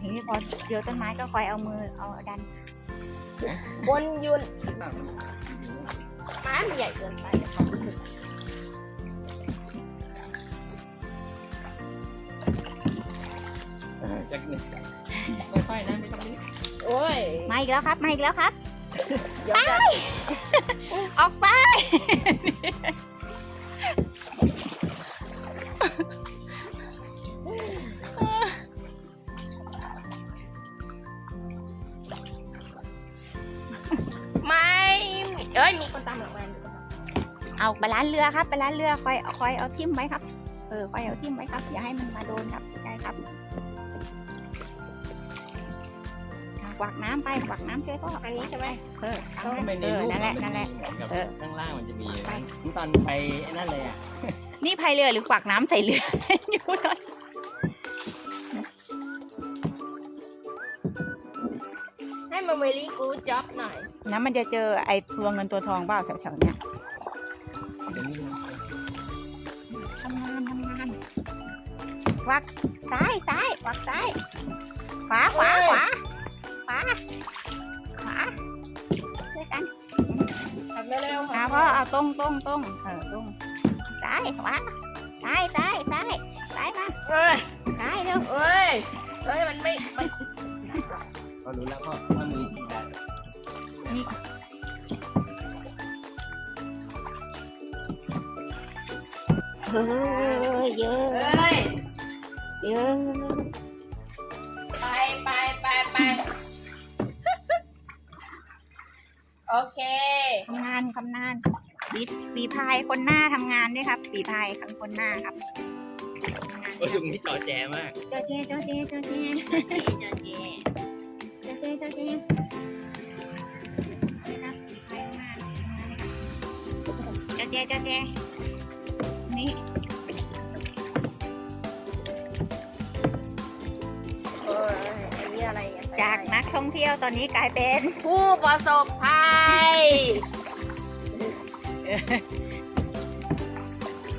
ทีนี้พอเจอต้นไม้ก็คอยเอามือเอาดันบนยุนไม้มันใหญ่เกินไปในความรู้สึกจักหนึ่งค่อยๆนะไม่ต้องรีบโอ้ยมาอีกแล้วครับมาอีกแล้วครับเดี๋ยวจะออกไป อ้ยมีคนตามหลังมามีคนตามเอาไปร้านเรือครับไปร้านเรือคอยคอยเอาทิ่มไว้ครับ เออคอยเอาทิ่มไว้ครับอย่าให้มันมาโดนครับใช่ครับอะกวักน้ำไปกวักน้ำช่วยพ่ออันนี้ใช่ไหมเออเอาเข้าไปให้ในเออรูปนั่นแหละนั่นแหละกับเออข้างล่างมันจะมีไปตอนไปไอ้นั่นเลยอะนี่พายเรือหรือกวักน้ำใส่เรืออยู่ตอน มันเวลี่กูจ็อบหน่อยนั้นมันจะเจอไอ้ตัวเงินตัวทองเปล่าแถวๆเนี้ยเดี๋ยวนี้นะทำงานทำงานกวักซ้ายซ้ายกวักซ้าย ขวาขวาขวาขวาขวาช่วยกันทำเร็วๆเอาพ่อเอาตรงตรงตรงเออตรงซ้ายขวาซ้ายซ้ายซ้ายซ้ายมาเอ้ยซ้ายเร็ว เอ้ย เอ้ย มันไม่ มัน ก็รู้แล้วก็ เฮ้ยเยอะเอ้ย เยอะไปไปไปไปโอเค ทำงานทำงานฝีฝีพายคนหน้าทำงานด้วยครับฝีพายคันคนหน้าครับทำงานโอ้ยตรงนี้จอแจมากเจ้าเจ้เจ้าเจ้เจ้าเจ้เจ๊เจ๊เจ้าเจ้เจ้าเจ้ครับฝีพายข้างหน้าทำงานเลยครับเจ้าเจ้เจ้าเจ้ นี่เอออันนี้อะไรอะจากนักท่องเที่ยวตอนนี้กลายเป็นผู้ประสบภัย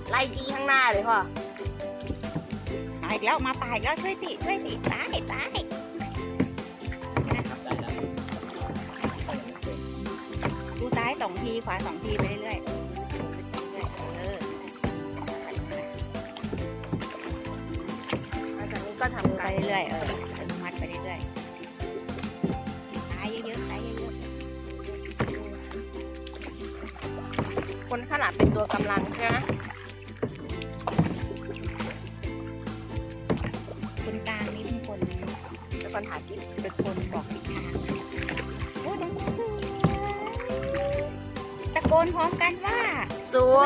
ไล่จี้ข้างหน้าเลยพ่อมาอีกแล้วมาป่าอีกแล้วช่วยติช่วยติซ้ายซ้ายครับได้แล้วดูซ้ายสองทีขวาสองทีไปเรื่อยๆ กนี้ก็ดูทำไปการเรื่อยๆเอออนุมัติไปเรื่อยๆซ้ายเยอะๆซ้ายเยอะคนขนาดเป็นตัวกำลังใช่ไหมๆคนกลางนี่เป็นคนเป็นคนถ่ายคลิปเป็นคนบอกทิศทางโอ้ดังสวยตะโกนพร้อมกันว่า สว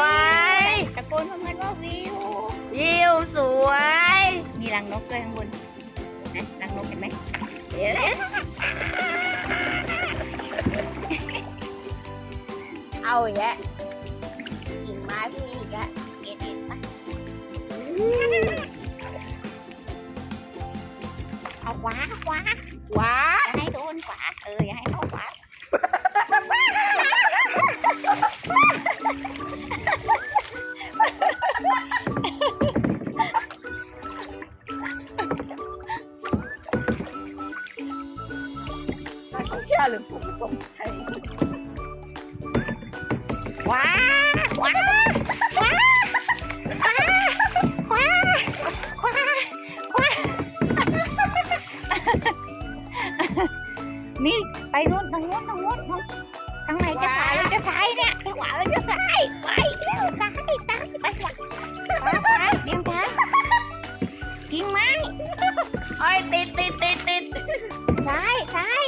ย ตะโกนพร้อมกันว่าวิวยิวสวย มีรังนกด้วยข้างบนนะรังนกเห็นไหมเดี๋ยวนะเอาอย่างเงี้ยกิ่งไม้พวกนี้อีกแล้วเอ็นเอ็นปะเอาขวาขวาว้าอย่าให้โดนขวา ติดติดติดติดซ้ายซ้าย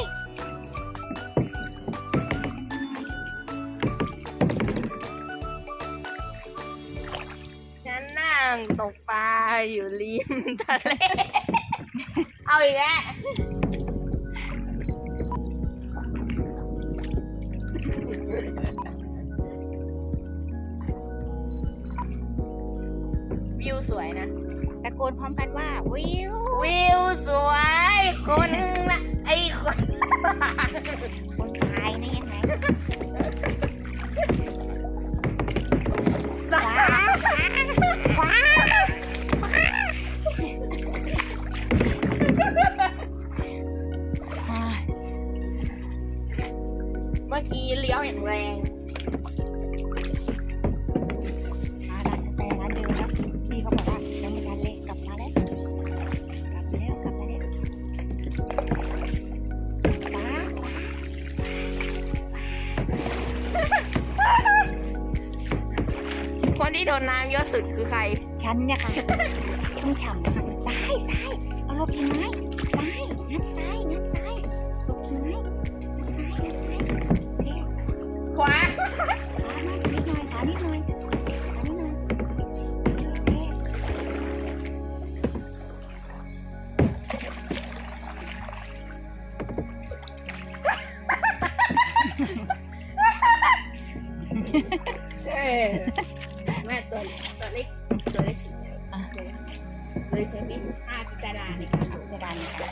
ฉันนั่งตกปลาอยู่ริมทะเล เอาอีกแล้ววิว โกนพร้อมกันว่า วิว วิวสวย คนละไอ้คน สุดคือใคร ฉันเนี่ยค่ะต้องฉ่ำค่ะซ้ายซ้ายเอาหลบกิ่งไม้ซ้ายงัดซ้ายงัดซ้ายหลบกิ่งไม้งัดซ้ายงัดซ้ายเอ๊ะขวาขวามานิดหน่อยขวานิดหน่อยขวานิดหน่อยเอ๊ะเอ ใช้มีดห้าพิจารณาในการกระดานค่ะ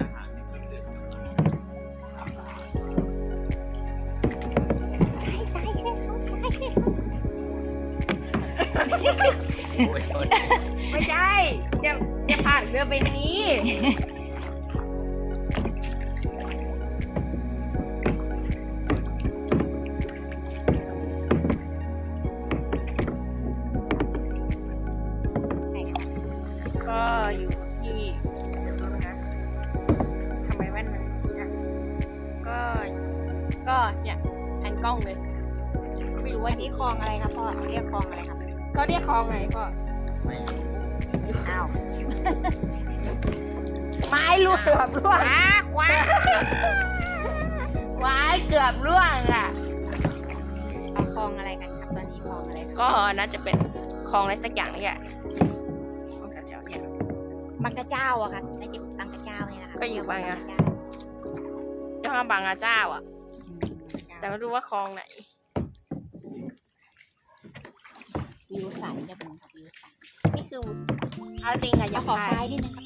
อาหารในเครื่องดื่มซ้ายซ้ายช่วยเขาซ้ายช่วยเขาโอ้ยชนไม่ใช่จะจะผ่านเรือไปนี้ไหน ไม่รู้ว่าอันนี้คลองอะไรครับพ่อเรียกคลองอะไรครับก็เรียกคลองไงพ่อไม่รู้อ้าวไม้ล่วงเกือบล่วงขวาขวาไม้เกือบล่วงอะเอาคลองอะไรกันครับตอนนี้คลองอะไรครับก็น่าจะเป็นคลองอะไรสักอย่างนี่แหละคลองแถวๆเนี่ยบางกระเจ้าอะครับน่าจะบางกระเจ้าเนี่ยนะครับก็อยู่บางอะเจ้า เจ้าบางอาเจ้าอะอืมแต่ไม่รู้ว่าคลองไหน วิวสันจะเป็นครับวิวสันนี่คือเอาจริงอะอแล้ยาวกขอพาซ้ายด้วยนะครั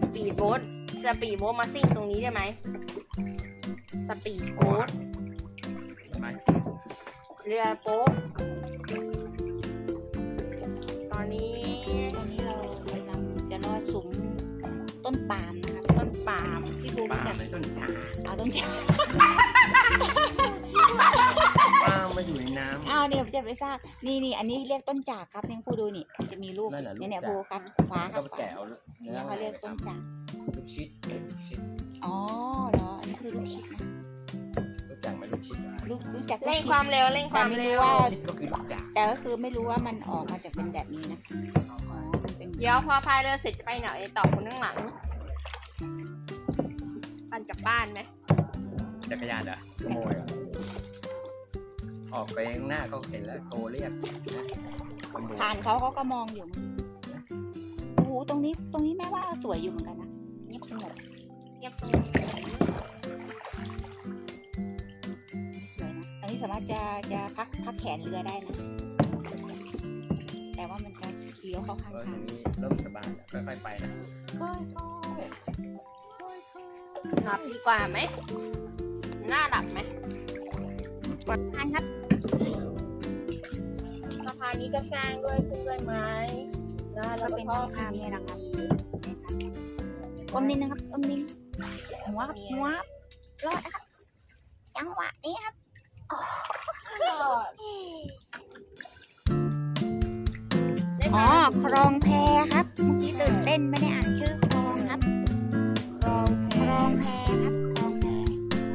สปีดโบ๊ทสปีดโบ๊ทมาซิ่งตรงนี้ได้ไหมสปีดโบ๊ทมาสิเรือโป๊ะตอนนี้ตอนนี้เรากำลังจะลอดซุ้มต้นปาล์มนะครับต้นปาล์มที่รู้ปลาจักในต้นชา เอาต้นจา น้ำอ้าวเนี่ยจะไปทราบนี่นี่อันนี้เรียกต้นจากครับเนี่ยครูดูนี่จะมีลูกนั่นน่ะลูกเนี่ยเนี่ยจากครูครับขวาคก็รับไปขวาแกะเอาเนื้อเนี่ยเขาเรียกต้นจากลูกชิดลูกชิดอ๋อเหรออันนี้คือลูกชิดนะรู้จักไหมลูกชิดลูกรู้จักลูกเร่งชิด ความเร็วเร่งความเร็วแต่ไม่รู้ว่าลูกชิดก็คือลูกจากแต่ก็คือไม่รู้ว่ามันออกมาจากเป็นแบบนี้นะอ๋อมันเป็นเดี๋ยวพอพายเรือเสร็จจะไปไหนต่อคนข้างหลัง ปั่นกลับบ้านไหมจักรยานเหรอขโมยเหรอ ออกไปข้างหน้าเขาเห็นแล้วโทรเรียกนะขโมยผ่านเขาเขาก็มองอยู่โอ้โหตรงนี้ตรงนี้แม่ว่าสวยอยู่เหมือนกันนะเงียบสงบเงียบสงบสวยนะอันนี้สามารถจะจะพักพักแขนเรือได้นะแต่ว่ามันจะเลี้ยวเข้าข้างเออทาตรงงนี้เริ่มสบายแล้วค่อยๆไปนะค่อยๆค่อยๆหลับดีกว่าไหมน่าหลับไหมอันครับสะพานนี้ก็สร้างด้วยขึ้นด้วยไม้นะแล้วก็ท่ออมนิดนึงครับอมนิดหัวครับหัวครับรอดนะครับจังหวะนี้ครับได้อ๋มาอคลองแพครับเมื่อกี้ตื่นเต้นไม่ได้อ่านชื่อคลองครับคลองแพคลองแพครับ